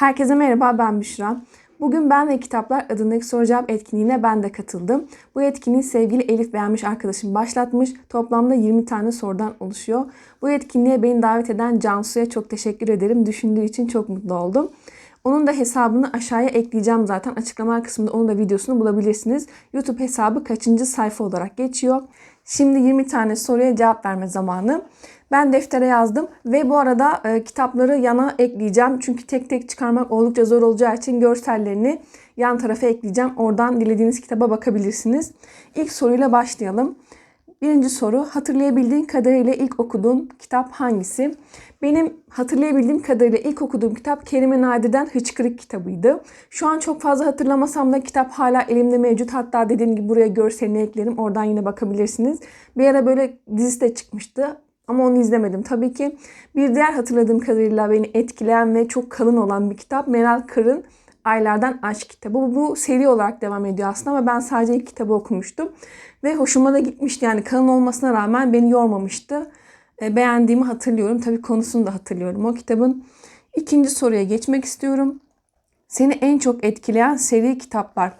Herkese merhaba ben Büşra. Bugün Ben ve Kitaplar adındaki soru cevap etkinliğine ben de katıldım. Bu etkinliği sevgili Elif beğenmiş arkadaşım başlatmış. Toplamda 20 tane sorudan oluşuyor. Bu etkinliğe beni davet eden Cansu'ya çok teşekkür ederim. Düşündüğü için çok mutlu oldum. Onun da hesabını aşağıya ekleyeceğim zaten. Açıklama kısmında onun da videosunu bulabilirsiniz. YouTube hesabı kaçıncı sayfa olarak geçiyor. Şimdi 20 tane soruya cevap verme zamanı. Ben deftere yazdım ve bu arada e, kitapları yana ekleyeceğim. Çünkü tek tek çıkarmak oldukça zor olacağı için görsellerini yan tarafa ekleyeceğim. Oradan dilediğiniz kitaba bakabilirsiniz. İlk soruyla başlayalım. Birinci soru hatırlayabildiğin kadarıyla ilk okuduğun kitap hangisi? Benim hatırlayabildiğim kadarıyla ilk okuduğum kitap Kerime Nadi'den Hıçkırık kitabıydı. Şu an çok fazla hatırlamasam da kitap hala elimde mevcut. Hatta dediğim gibi buraya görselini eklerim. Oradan yine bakabilirsiniz. Bir ara böyle dizisi de çıkmıştı. Ama onu izlemedim tabii ki. Bir diğer hatırladığım kadarıyla beni etkileyen ve çok kalın olan bir kitap Meral Kır'ın Aylardan Aşk kitabı. Bu, bu seri olarak devam ediyor aslında ama ben sadece ilk kitabı okumuştum. Ve hoşuma da gitmişti yani kalın olmasına rağmen beni yormamıştı. E, beğendiğimi hatırlıyorum. Tabii konusunu da hatırlıyorum o kitabın. İkinci soruya geçmek istiyorum. Seni en çok etkileyen seri kitaplar.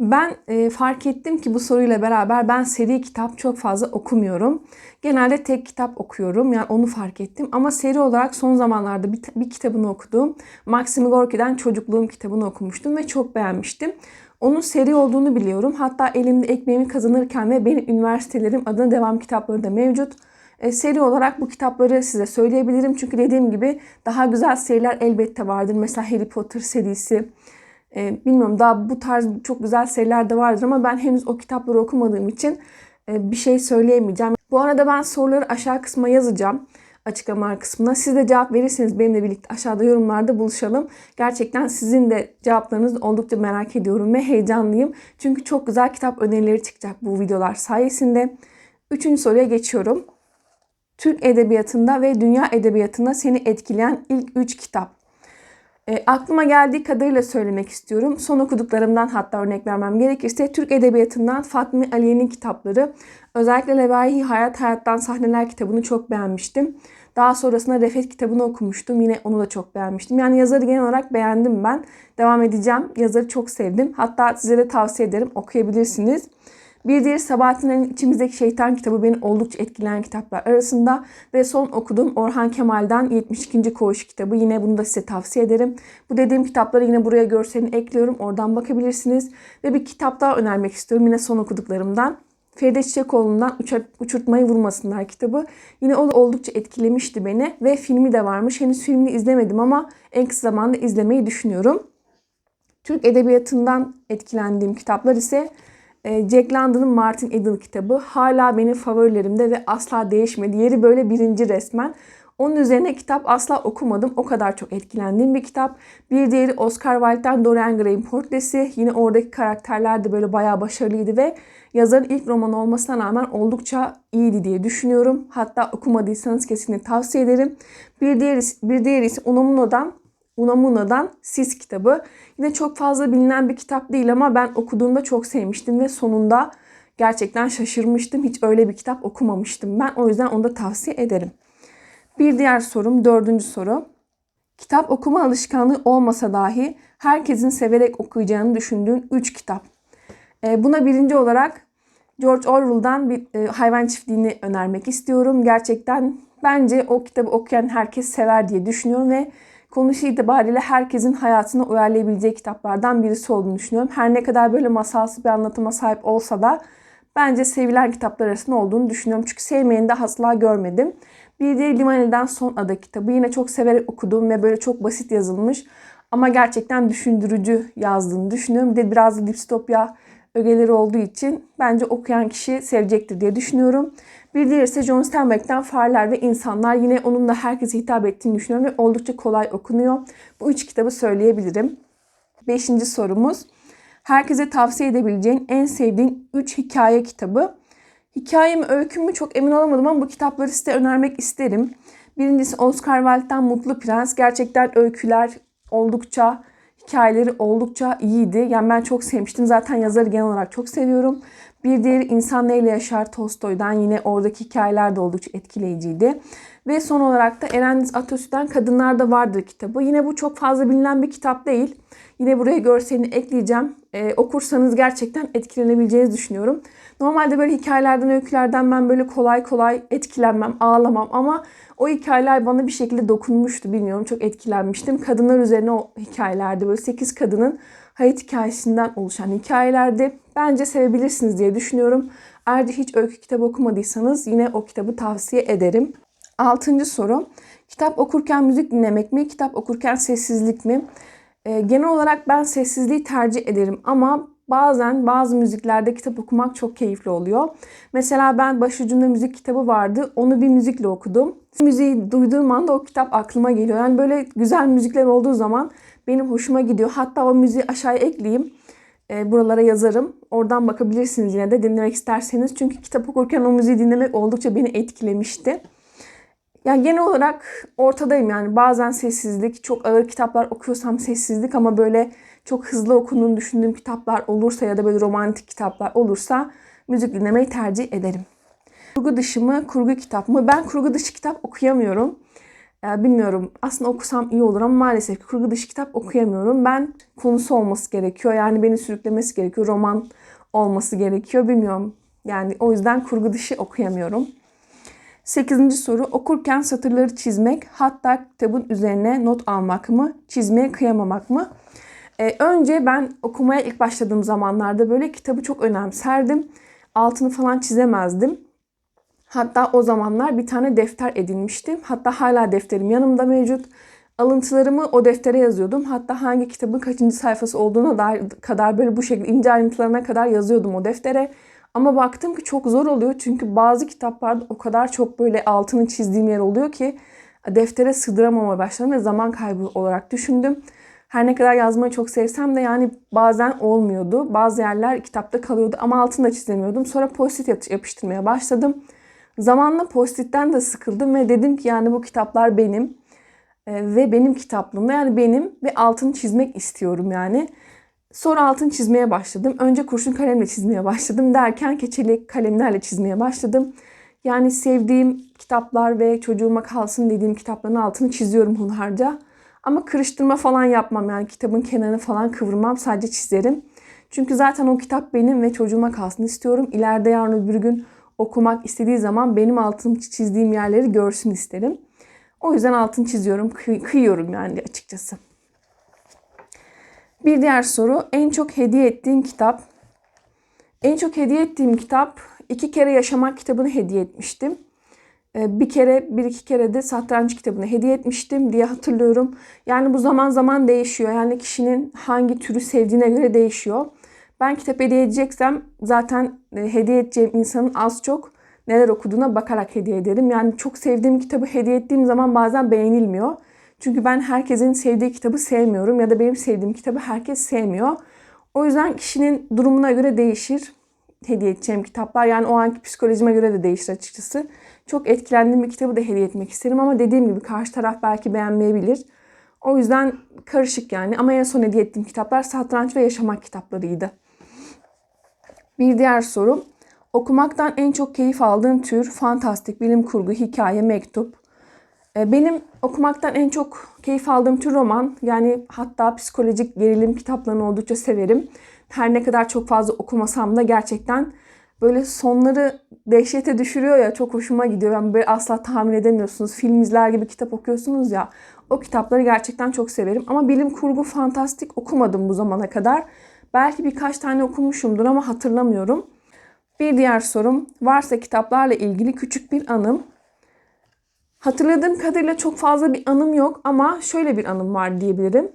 Ben e, fark ettim ki bu soruyla beraber ben seri kitap çok fazla okumuyorum. Genelde tek kitap okuyorum. Yani onu fark ettim. Ama seri olarak son zamanlarda bir, bir kitabını okudum. Maxim Gorki'den Çocukluğum kitabını okumuştum ve çok beğenmiştim. Onun seri olduğunu biliyorum. Hatta elimde ekmeğimi kazanırken ve benim üniversitelerim adına devam kitapları da mevcut. E, seri olarak bu kitapları size söyleyebilirim. Çünkü dediğim gibi daha güzel seriler elbette vardır. Mesela Harry Potter serisi, e, bilmiyorum daha bu tarz çok güzel seriler de vardır ama ben henüz o kitapları okumadığım için e, bir şey söyleyemeyeceğim. Bu arada ben soruları aşağı kısma yazacağım açıklama kısmına. Siz de cevap verirseniz benimle birlikte aşağıda yorumlarda buluşalım. Gerçekten sizin de cevaplarınızı oldukça merak ediyorum ve heyecanlıyım. Çünkü çok güzel kitap önerileri çıkacak bu videolar sayesinde. Üçüncü soruya geçiyorum. Türk edebiyatında ve dünya edebiyatında seni etkileyen ilk üç kitap. E, aklıma geldiği kadarıyla söylemek istiyorum. Son okuduklarımdan hatta örnek vermem gerekirse Türk Edebiyatı'ndan Fatmi Aliye'nin kitapları. Özellikle Levahi Hayat Hayattan Sahneler kitabını çok beğenmiştim. Daha sonrasında Refet kitabını okumuştum. Yine onu da çok beğenmiştim. Yani yazarı genel olarak beğendim ben. Devam edeceğim. Yazarı çok sevdim. Hatta size de tavsiye ederim. Okuyabilirsiniz. Bir diğeri Sabahattin Ali'nin İçimizdeki Şeytan kitabı beni oldukça etkileyen kitaplar arasında. Ve son okuduğum Orhan Kemal'den 72. Koğuş kitabı. Yine bunu da size tavsiye ederim. Bu dediğim kitapları yine buraya görselini ekliyorum. Oradan bakabilirsiniz. Ve bir kitap daha önermek istiyorum. Yine son okuduklarımdan. Feride Çiçekoğlu'ndan Uçurtmayı Vurmasınlar kitabı. Yine o da oldukça etkilemişti beni ve filmi de varmış. Henüz filmini izlemedim ama en kısa zamanda izlemeyi düşünüyorum. Türk Edebiyatı'ndan etkilendiğim kitaplar ise Jack London'ın Martin Eden kitabı hala benim favorilerimde ve asla değişmedi. Yeri böyle birinci resmen. Onun üzerine kitap asla okumadım. O kadar çok etkilendiğim bir kitap. Bir diğeri Oscar Wilde'den Dorian Gray'in portresi. Yine oradaki karakterler de böyle bayağı başarılıydı ve yazarın ilk romanı olmasına rağmen oldukça iyiydi diye düşünüyorum. Hatta okumadıysanız kesinlikle tavsiye ederim. Bir diğeri, bir diğeri ise Unamuna'dan Unamuna'dan Sis kitabı. Yine çok fazla bilinen bir kitap değil ama ben okuduğumda çok sevmiştim ve sonunda gerçekten şaşırmıştım. Hiç öyle bir kitap okumamıştım ben. O yüzden onu da tavsiye ederim. Bir diğer sorum, dördüncü soru. Kitap okuma alışkanlığı olmasa dahi herkesin severek okuyacağını düşündüğün 3 kitap. E, buna birinci olarak George Orwell'dan bir e, hayvan çiftliğini önermek istiyorum. Gerçekten bence o kitabı okuyan herkes sever diye düşünüyorum ve konusu itibariyle herkesin hayatına uyarlayabileceği kitaplardan birisi olduğunu düşünüyorum. Her ne kadar böyle masalsı bir anlatıma sahip olsa da bence sevilen kitaplar arasında olduğunu düşünüyorum. Çünkü sevmeyeni de asla görmedim. Bir diğer Livaneli'den Son Ada kitabı. Yine çok severek okuduğum ve böyle çok basit yazılmış ama gerçekten düşündürücü yazdığını düşünüyorum. Bir de biraz da distopya ögeleri olduğu için bence okuyan kişi sevecektir diye düşünüyorum. Bir diğeri ise John Steinbeck'ten Fareler ve İnsanlar. Yine onun da herkese hitap ettiğini düşünüyorum ve oldukça kolay okunuyor. Bu üç kitabı söyleyebilirim. Beşinci sorumuz. Herkese tavsiye edebileceğin en sevdiğin üç hikaye kitabı. Hikayemi, öykümü çok emin olamadım ama bu kitapları size önermek isterim. Birincisi Oscar Wilde'den Mutlu Prens. Gerçekten öyküler oldukça, hikayeleri oldukça iyiydi. Yani ben çok sevmiştim. Zaten yazarı genel olarak çok seviyorum. Bir diğeri İnsan Neyle Yaşar Tolstoy'dan yine oradaki hikayeler de oldukça etkileyiciydi. Ve son olarak da Erendiz Atosü'den Kadınlarda Vardır kitabı. Yine bu çok fazla bilinen bir kitap değil. Yine buraya görselini ekleyeceğim. Ee, okursanız gerçekten etkilenebileceğinizi düşünüyorum. Normalde böyle hikayelerden, öykülerden ben böyle kolay kolay etkilenmem, ağlamam ama o hikayeler bana bir şekilde dokunmuştu. Bilmiyorum çok etkilenmiştim. Kadınlar üzerine o hikayelerde böyle 8 kadının hayat hikayesinden oluşan hikayelerdi. Bence sevebilirsiniz diye düşünüyorum. De hiç öykü kitabı okumadıysanız yine o kitabı tavsiye ederim. Altıncı soru. Kitap okurken müzik dinlemek mi? Kitap okurken sessizlik mi? Ee, genel olarak ben sessizliği tercih ederim ama bazen bazı müziklerde kitap okumak çok keyifli oluyor. Mesela ben başucumda müzik kitabı vardı. Onu bir müzikle okudum. Müziği duyduğum anda o kitap aklıma geliyor. Yani böyle güzel müzikler olduğu zaman benim hoşuma gidiyor. Hatta o müziği aşağıya ekleyeyim. E, buralara yazarım. Oradan bakabilirsiniz yine de dinlemek isterseniz. Çünkü kitap okurken o müziği dinlemek oldukça beni etkilemişti. Yani genel olarak ortadayım yani bazen sessizlik, çok ağır kitaplar okuyorsam sessizlik ama böyle çok hızlı okunduğunu düşündüğüm kitaplar olursa ya da böyle romantik kitaplar olursa müzik dinlemeyi tercih ederim. Kurgu dışı mı, kurgu kitap mı? Ben kurgu dışı kitap okuyamıyorum. Ee, bilmiyorum aslında okusam iyi olur ama maalesef kurgu dışı kitap okuyamıyorum. Ben konusu olması gerekiyor. Yani beni sürüklemesi gerekiyor. Roman olması gerekiyor. Bilmiyorum. Yani o yüzden kurgu dışı okuyamıyorum. Sekizinci soru okurken satırları çizmek hatta kitabın üzerine not almak mı? Çizmeye kıyamamak mı? Ee, önce ben okumaya ilk başladığım zamanlarda böyle kitabı çok önemserdim. Altını falan çizemezdim. Hatta o zamanlar bir tane defter edinmiştim. Hatta hala defterim yanımda mevcut. Alıntılarımı o deftere yazıyordum. Hatta hangi kitabın kaçıncı sayfası olduğuna dair kadar böyle bu şekilde ince ayrıntılarına kadar yazıyordum o deftere. Ama baktım ki çok zor oluyor. Çünkü bazı kitaplarda o kadar çok böyle altını çizdiğim yer oluyor ki deftere sığdıramamaya başladım ve zaman kaybı olarak düşündüm. Her ne kadar yazmayı çok sevsem de yani bazen olmuyordu. Bazı yerler kitapta kalıyordu ama altını çizemiyordum. Sonra post-it yapıştırmaya başladım. Zamanla postitten de sıkıldım ve dedim ki yani bu kitaplar benim e, ve benim kitaplığımda yani benim ve altını çizmek istiyorum yani. Sonra altını çizmeye başladım. Önce kurşun kalemle çizmeye başladım derken keçeli kalemlerle çizmeye başladım. Yani sevdiğim kitaplar ve çocuğuma kalsın dediğim kitapların altını çiziyorum hunharca. Ama kırıştırma falan yapmam yani kitabın kenarını falan kıvırmam sadece çizerim. Çünkü zaten o kitap benim ve çocuğuma kalsın istiyorum. İleride yarın öbür gün okumak istediği zaman benim altını çizdiğim yerleri görsün isterim. O yüzden altını çiziyorum, kıy- kıyıyorum yani açıkçası. Bir diğer soru, en çok hediye ettiğim kitap. En çok hediye ettiğim kitap, iki kere Yaşamak kitabını hediye etmiştim. Ee, Bir kere, bir iki kere de satranç kitabını hediye etmiştim diye hatırlıyorum. Yani bu zaman zaman değişiyor. Yani kişinin hangi türü sevdiğine göre değişiyor. Ben kitap hediye edeceksem zaten e, hediye edeceğim insanın az çok neler okuduğuna bakarak hediye ederim. Yani çok sevdiğim kitabı hediye ettiğim zaman bazen beğenilmiyor. Çünkü ben herkesin sevdiği kitabı sevmiyorum ya da benim sevdiğim kitabı herkes sevmiyor. O yüzden kişinin durumuna göre değişir hediye edeceğim kitaplar. Yani o anki psikolojime göre de değişir açıkçası. Çok etkilendiğim bir kitabı da hediye etmek isterim ama dediğim gibi karşı taraf belki beğenmeyebilir. O yüzden karışık yani. Ama en son hediye ettiğim kitaplar satranç ve yaşamak kitaplarıydı. Bir diğer soru. Okumaktan en çok keyif aldığım tür fantastik, bilim kurgu, hikaye, mektup. Ee, Benim okumaktan en çok keyif aldığım tür roman. Yani hatta psikolojik gerilim kitaplarını oldukça severim. Her ne kadar çok fazla okumasam da gerçekten böyle sonları dehşete düşürüyor ya çok hoşuma gidiyor. Yani böyle asla tahmin edemiyorsunuz. Film izler gibi kitap okuyorsunuz ya. O kitapları gerçekten çok severim. Ama bilim kurgu, fantastik okumadım bu zamana kadar. Belki birkaç tane okumuşumdur ama hatırlamıyorum. Bir diğer sorum varsa kitaplarla ilgili küçük bir anım. Hatırladığım kadarıyla çok fazla bir anım yok ama şöyle bir anım var diyebilirim.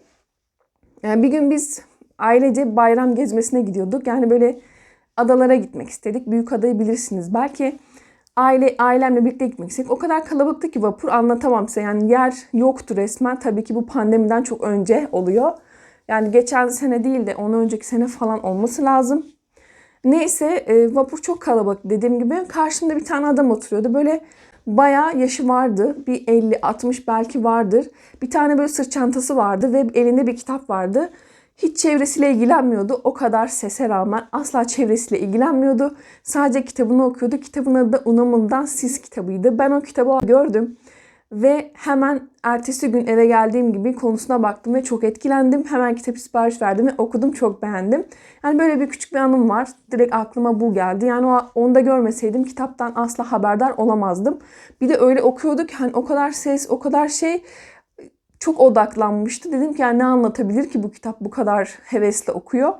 Yani bir gün biz ailece bayram gezmesine gidiyorduk. Yani böyle adalara gitmek istedik. Büyük adayı bilirsiniz. Belki aile ailemle birlikte gitmek istedik. O kadar kalabalıktı ki vapur anlatamam size. Yani yer yoktu resmen. Tabii ki bu pandemiden çok önce oluyor. Yani geçen sene değil de ondan önceki sene falan olması lazım. Neyse e, vapur çok kalabalık dediğim gibi. Karşımda bir tane adam oturuyordu. Böyle bayağı yaşı vardı. Bir 50-60 belki vardır. Bir tane böyle sırt çantası vardı ve elinde bir kitap vardı. Hiç çevresiyle ilgilenmiyordu. O kadar sese rağmen asla çevresiyle ilgilenmiyordu. Sadece kitabını okuyordu. Kitabın adı da Unamun'dan Sis kitabıydı. Ben o kitabı gördüm. Ve hemen ertesi gün eve geldiğim gibi konusuna baktım ve çok etkilendim. Hemen kitap sipariş verdim ve okudum çok beğendim. Yani böyle bir küçük bir anım var. Direkt aklıma bu geldi. Yani onu da görmeseydim kitaptan asla haberdar olamazdım. Bir de öyle okuyorduk hani o kadar ses, o kadar şey çok odaklanmıştı. Dedim ki yani ne anlatabilir ki bu kitap bu kadar hevesle okuyor.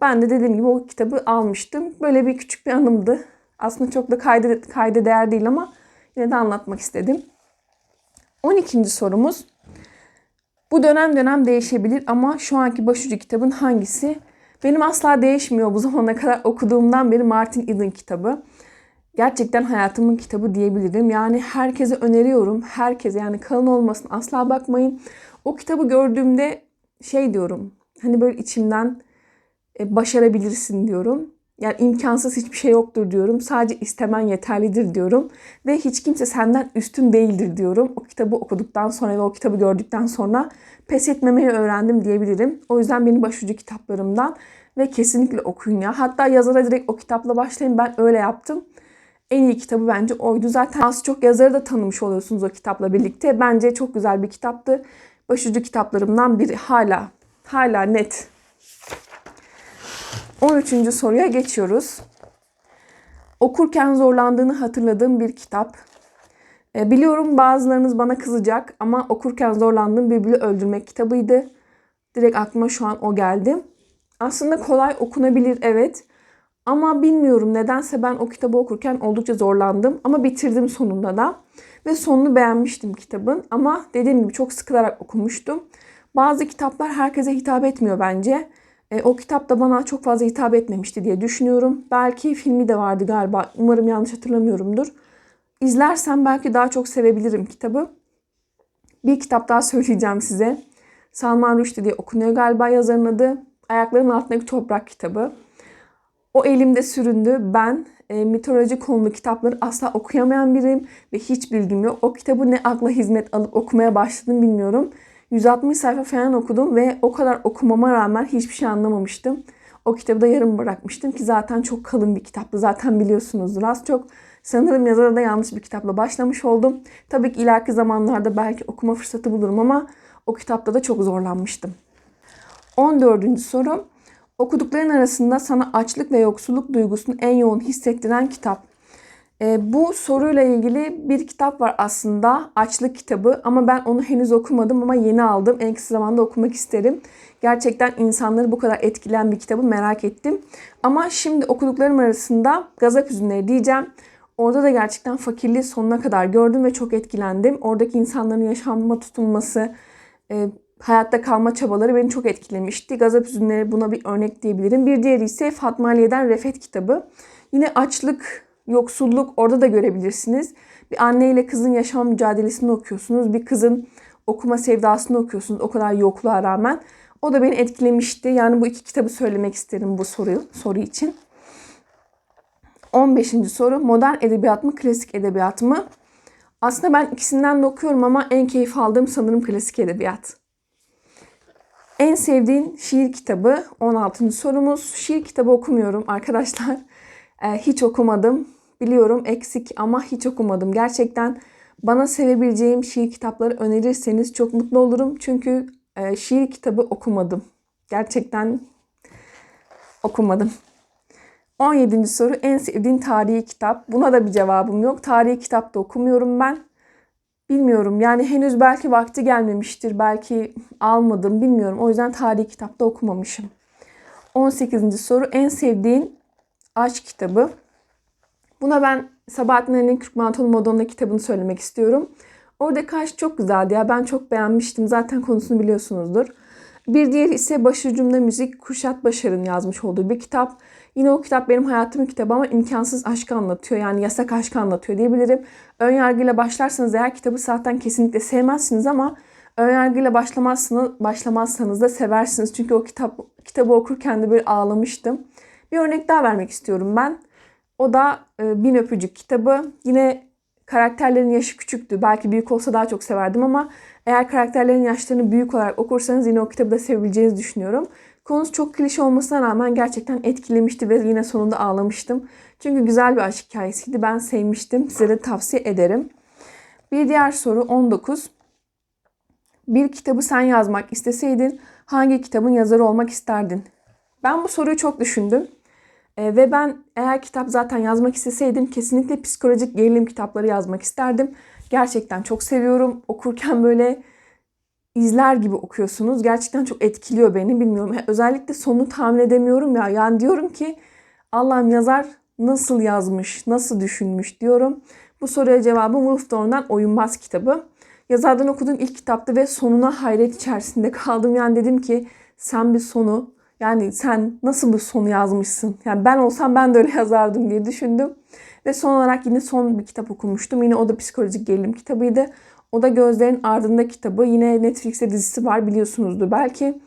Ben de dediğim gibi o kitabı almıştım. Böyle bir küçük bir anımdı. Aslında çok da kayda, kayda değer değil ama yine de anlatmak istedim. 12. sorumuz. Bu dönem dönem değişebilir ama şu anki başucu kitabın hangisi? Benim asla değişmiyor bu zamana kadar okuduğumdan beri Martin Eden kitabı. Gerçekten hayatımın kitabı diyebilirim. Yani herkese öneriyorum. Herkese yani kalın olmasın asla bakmayın. O kitabı gördüğümde şey diyorum. Hani böyle içimden e, başarabilirsin diyorum. Yani imkansız hiçbir şey yoktur diyorum. Sadece istemen yeterlidir diyorum. Ve hiç kimse senden üstün değildir diyorum. O kitabı okuduktan sonra ve o kitabı gördükten sonra pes etmemeyi öğrendim diyebilirim. O yüzden benim başucu kitaplarımdan ve kesinlikle okuyun ya. Hatta yazara direkt o kitapla başlayın. Ben öyle yaptım. En iyi kitabı bence oydu. Zaten az çok yazarı da tanımış oluyorsunuz o kitapla birlikte. Bence çok güzel bir kitaptı. Başucu kitaplarımdan biri. Hala, hala net 13. soruya geçiyoruz. Okurken zorlandığını hatırladığım bir kitap. E, biliyorum bazılarınız bana kızacak ama okurken zorlandığım Bülbül'ü Öldürmek kitabıydı. Direkt aklıma şu an o geldi. Aslında kolay okunabilir evet. Ama bilmiyorum nedense ben o kitabı okurken oldukça zorlandım. Ama bitirdim sonunda da. Ve sonunu beğenmiştim kitabın. Ama dediğim gibi çok sıkılarak okumuştum. Bazı kitaplar herkese hitap etmiyor bence. E, o kitap da bana çok fazla hitap etmemişti diye düşünüyorum. Belki filmi de vardı galiba. Umarım yanlış hatırlamıyorumdur. İzlersem belki daha çok sevebilirim kitabı. Bir kitap daha söyleyeceğim size. Salman Rushdie diye okunuyor galiba yazarın adı. Ayaklarının altındaki toprak kitabı. O elimde süründü. Ben e, mitoloji konulu kitapları asla okuyamayan biriyim ve hiç bilgim yok. O kitabı ne akla hizmet alıp okumaya başladım bilmiyorum. 160 sayfa falan okudum ve o kadar okumama rağmen hiçbir şey anlamamıştım. O kitabı da yarım bırakmıştım ki zaten çok kalın bir kitaptı. Zaten biliyorsunuzdur az çok. Sanırım yazara da yanlış bir kitapla başlamış oldum. Tabii ki ileriki zamanlarda belki okuma fırsatı bulurum ama o kitapta da çok zorlanmıştım. 14. soru. Okudukların arasında sana açlık ve yoksulluk duygusunu en yoğun hissettiren kitap. E, bu soruyla ilgili bir kitap var aslında. Açlık kitabı ama ben onu henüz okumadım ama yeni aldım. En kısa zamanda okumak isterim. Gerçekten insanları bu kadar etkileyen bir kitabı merak ettim. Ama şimdi okuduklarım arasında Gazap Hüzünleri diyeceğim. Orada da gerçekten fakirliği sonuna kadar gördüm ve çok etkilendim. Oradaki insanların yaşamma tutunması, e, hayatta kalma çabaları beni çok etkilemişti. Gazap Hüzünleri buna bir örnek diyebilirim. Bir diğeri ise Fatma Aliye'den Refet kitabı. Yine açlık, yoksulluk orada da görebilirsiniz. Bir anne ile kızın yaşam mücadelesini okuyorsunuz. Bir kızın okuma sevdasını okuyorsunuz o kadar yokluğa rağmen. O da beni etkilemişti. Yani bu iki kitabı söylemek isterim bu soru, soru için. 15. soru modern edebiyat mı klasik edebiyat mı? Aslında ben ikisinden de okuyorum ama en keyif aldığım sanırım klasik edebiyat. En sevdiğin şiir kitabı 16. sorumuz. Şiir kitabı okumuyorum arkadaşlar. Ee, hiç okumadım. Biliyorum eksik ama hiç okumadım. Gerçekten bana sevebileceğim şiir kitapları önerirseniz çok mutlu olurum. Çünkü e, şiir kitabı okumadım. Gerçekten okumadım. 17. soru en sevdiğin tarihi kitap. Buna da bir cevabım yok. Tarihi kitap da okumuyorum ben. Bilmiyorum yani henüz belki vakti gelmemiştir. Belki almadım bilmiyorum. O yüzden tarihi kitap da okumamışım. 18. soru en sevdiğin aşk kitabı. Buna ben Sabahattin Ali'nin Kürk Mantolu Madonna kitabını söylemek istiyorum. Oradaki aşk çok güzeldi ya. Ben çok beğenmiştim. Zaten konusunu biliyorsunuzdur. Bir diğeri ise Başucumda Müzik Kuşat Başar'ın yazmış olduğu bir kitap. Yine o kitap benim hayatımın kitabı ama imkansız aşkı anlatıyor. Yani yasak aşkı anlatıyor diyebilirim. Ön yargıyla başlarsanız eğer kitabı zaten kesinlikle sevmezsiniz ama ön yargıyla başlamazsınız, başlamazsanız da seversiniz. Çünkü o kitap kitabı okurken de böyle ağlamıştım. Bir örnek daha vermek istiyorum ben. O da e, Bin Öpücük kitabı. Yine karakterlerin yaşı küçüktü. Belki büyük olsa daha çok severdim ama eğer karakterlerin yaşlarını büyük olarak okursanız yine o kitabı da sevebileceğinizi düşünüyorum. Konusu çok klişe olmasına rağmen gerçekten etkilemişti ve yine sonunda ağlamıştım. Çünkü güzel bir aşk hikayesiydi. Ben sevmiştim. Size de tavsiye ederim. Bir diğer soru 19. Bir kitabı sen yazmak isteseydin hangi kitabın yazarı olmak isterdin? Ben bu soruyu çok düşündüm. Ee, ve ben eğer kitap zaten yazmak isteseydim kesinlikle psikolojik gerilim kitapları yazmak isterdim. Gerçekten çok seviyorum. Okurken böyle izler gibi okuyorsunuz. Gerçekten çok etkiliyor beni bilmiyorum. Özellikle sonu tahmin edemiyorum ya. Yani diyorum ki Allah'ım yazar nasıl yazmış, nasıl düşünmüş diyorum. Bu soruya cevabım Wolf Dorn'dan Oyunbaz kitabı. Yazardan okuduğum ilk kitaptı ve sonuna hayret içerisinde kaldım. Yani dedim ki sen bir sonu yani sen nasıl bir sonu yazmışsın? Yani ben olsam ben de öyle yazardım diye düşündüm. Ve son olarak yine son bir kitap okumuştum. Yine o da psikolojik gerilim kitabıydı. O da Gözlerin Ardında kitabı. Yine Netflix'te dizisi var biliyorsunuzdur belki.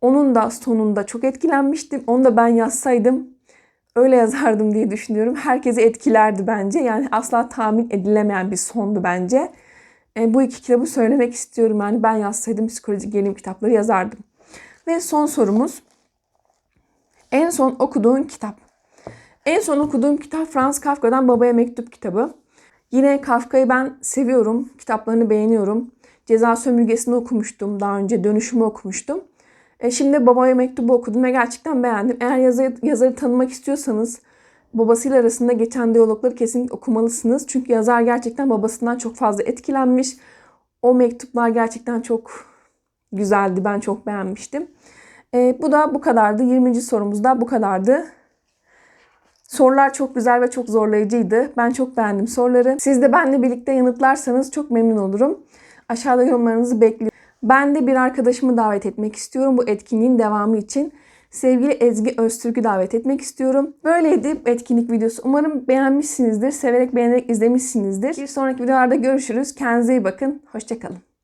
Onun da sonunda çok etkilenmiştim. Onu da ben yazsaydım öyle yazardım diye düşünüyorum. Herkesi etkilerdi bence. Yani asla tahmin edilemeyen bir sondu bence. E, bu iki kitabı söylemek istiyorum. Yani ben yazsaydım psikolojik gerilim kitapları yazardım. Ve son sorumuz. En son okuduğun kitap. En son okuduğum kitap Franz Kafka'dan Babaya Mektup kitabı. Yine Kafka'yı ben seviyorum. Kitaplarını beğeniyorum. Ceza Sömürgesi'ni okumuştum. Daha önce Dönüşümü okumuştum. E şimdi Babaya Mektubu okudum ve gerçekten beğendim. Eğer yazarı, yazarı tanımak istiyorsanız babasıyla arasında geçen diyalogları kesinlikle okumalısınız. Çünkü yazar gerçekten babasından çok fazla etkilenmiş. O mektuplar gerçekten çok güzeldi. Ben çok beğenmiştim. E, bu da bu kadardı. 20. sorumuz da bu kadardı. Sorular çok güzel ve çok zorlayıcıydı. Ben çok beğendim soruları. Siz de benimle birlikte yanıtlarsanız çok memnun olurum. Aşağıda yorumlarınızı bekliyorum. Ben de bir arkadaşımı davet etmek istiyorum bu etkinliğin devamı için. Sevgili Ezgi Öztürk'ü davet etmek istiyorum. Böyleydi etkinlik videosu. Umarım beğenmişsinizdir. Severek beğenerek izlemişsinizdir. Bir sonraki videolarda görüşürüz. Kendinize iyi bakın. Hoşçakalın.